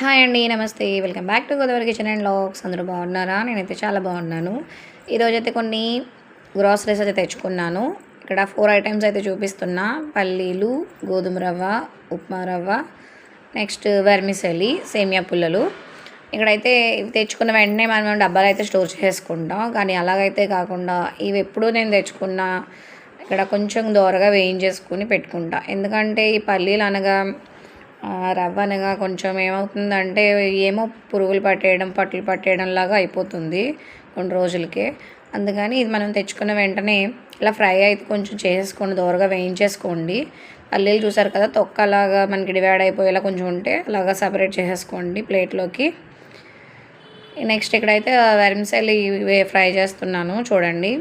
Hi అండి నమస్తే. Welcome back to Godavari kitchen and lakhs అందరూ బాగున్నారా? నేనైతే చాలా బాగున్నాను. ఈరోజైతే కొన్ని గ్రాసరీస్ అయితే తెచ్చుకున్నాను. ఇక్కడ ఫోర్ ఐటమ్స్ అయితే చూపిస్తున్నా. పల్లీలు గోధుమ రవ్వ ఉప్మా రవ్వ నెక్స్ట్ వెర్మిసెలి సేమియా పుల్లలు. ఇక్కడైతే ఇవి తెచ్చుకున్న వెంటనే మనం డబ్బాలు అయితే స్టోర్ చేసుకుంటాం. కానీ అలాగైతే కాకుండా ఇవి ఎప్పుడూ నేను తెచ్చుకున్న ఇక్కడ కొంచెం దోరగా వేయించేసుకుని పెట్టుకుంటా. ఎందుకంటే ఈ పల్లీలు అనగా రవ్వ అనగా కొంచెం ఏమవుతుందంటే ఏమో పురుగులు పట్టేయడం పట్లు పట్టేయడం లాగా అయిపోతుంది కొన్ని రోజులకే. అందుకని ఇది మనం తెచ్చుకున్న వెంటనే ఇలా ఫ్రై అయితే కొంచెం చేసేసుకోండి దోరగా వేయించేసుకోండి. పల్లీలు చూసారు కదా తొక్క అలాగా మనకి డివైడ్ అయిపోయేలా కొంచెం ఉంటే అలాగా సపరేట్ చేసేసుకోండి ప్లేట్లోకి. నెక్స్ట్ ఇక్కడైతే వెరమిసెల్ ఫ్రై చేస్తున్నాను చూడండి.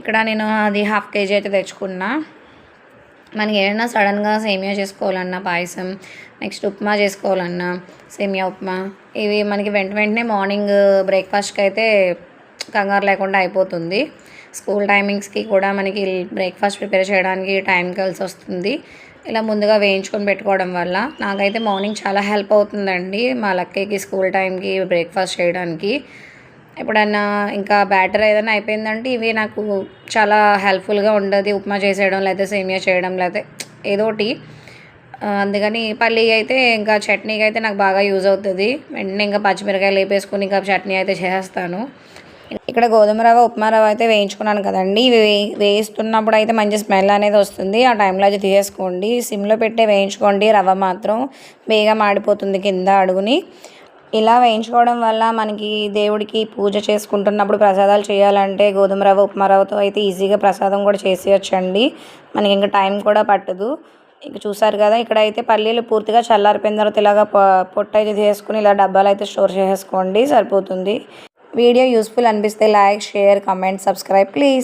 ఇక్కడ నేను అది హాఫ్ కేజీ అయితే తెచ్చుకున్నా. మనకి ఏదైనా సడన్గా సేమియా చేసుకోవాలన్నా పాయసం నెక్స్ట్ ఉప్మా చేసుకోవాలన్నా సేమియా ఉప్మా ఇవి మనకి వెంట వెంటనే మార్నింగ్ బ్రేక్ఫాస్ట్కి అయితే కంగారు లేకుండా అయిపోతుంది. స్కూల్ టైమింగ్స్కి కూడా మనకి బ్రేక్ఫాస్ట్ ప్రిపేర్ చేయడానికి టైం కలిసి వస్తుంది. ఇలా ముందుగా వేయించుకొని పెట్టుకోవడం వల్ల నాకైతే మార్నింగ్ చాలా హెల్ప్ అవుతుందండి మా లక్కీకి స్కూల్ టైంకి బ్రేక్ఫాస్ట్ చేయడానికి. ఎప్పుడన్నా ఇంకా బ్యాటర్ ఏదైనా అయిపోయిందంటే ఇవి నాకు చాలా హెల్ప్ఫుల్గా ఉండదు. ఉప్మా చేసేయడం లేకపోతే సేమియా చేయడం లేకపోతే ఏదో ఒకటి. అందుకని పల్లి అయితే ఇంకా చట్నీకి అయితే నాకు బాగా యూజ్ అవుతుంది. వెంటనే ఇంకా పచ్చిమిరకాయలు వేపేసుకుని ఇంకా చట్నీ అయితే చేసేస్తాను. ఇక్కడ గోధుమ రవ్వ ఉప్మా రవ్వ అయితే వేయించుకున్నాను కదండి. ఇవి వేయిస్తున్నప్పుడు అయితే మంచి స్మెల్ అనేది వస్తుంది. ఆ టైంలో అయితే తీసేసుకోండి. సిమ్లో పెట్టే వేయించుకోండి. రవ్వ మాత్రం బేగా మాడిపోతుంది కింద అడుగుని. ఇలా వేయించుకోవడం వల్ల మనకి దేవుడికి పూజ చేసుకుంటున్నప్పుడు ప్రసాదాలు చేయాలంటే గోధుమ రవ్వ ఉప్మా రవ్వతో అయితే ఈజీగా ప్రసాదం కూడా చేసేయచ్చండి. మనకి ఇంకా టైం కూడా పట్టదు. ఇక చూసారు కదా ఇక్కడ అయితే పల్లీలు పూర్తిగా చల్లారిపోయిన తర్వాత ఇలాగ పొట్ట అయితే చేసుకుని ఇలా డబ్బాలు అయితే స్టోర్ చేసేసుకోండి సరిపోతుంది. వీడియో యూస్ఫుల్ అనిపిస్తే like share comment subscribe please.